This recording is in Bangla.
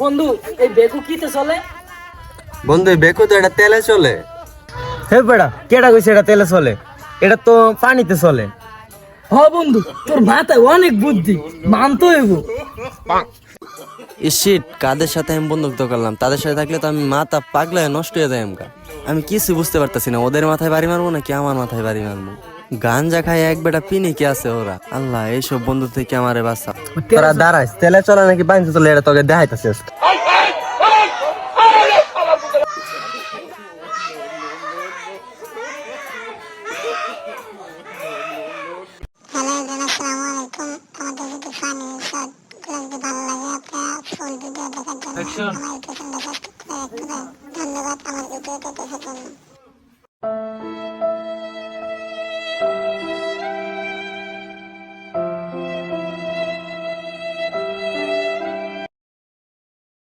বন্ধু এই বেকু কিতে চলে? বন্ধু এই বেকু তো এটা তেলে চলে। হে বেড়া কেডা কইছে এটা তেলে চলে? এটা তো পানিতে চলে। হ বন্ধু তোর মাথায় অনেক বুদ্ধি মানতে হইব। ইসিট কাদের সাথে আমি বন্ধুত্ব করলাম? তাদের সাথে থাকলে তো আমি মাথা পাগলা হয়ে নষ্ট হয়ে যায় আমকা আমি কিছু বুঝতে পারতাছি না ওদের মাথায় বাড়ি মারবো নাকি আমার মাথায় বাড়ি মারবো? গাঞ্জা খায় এক বেটা পিনি কি আছে ওরা। আল্লাহ এইসব বন্ধু থেকে আমারে বাঁচা। তোরা দাঁড়াইস তেলে চলে নাকি পানিতে চলে এটা তোকে দেখাইতেছে ধন্যবাদ আমার ভিডিওটা দেখার জন্য।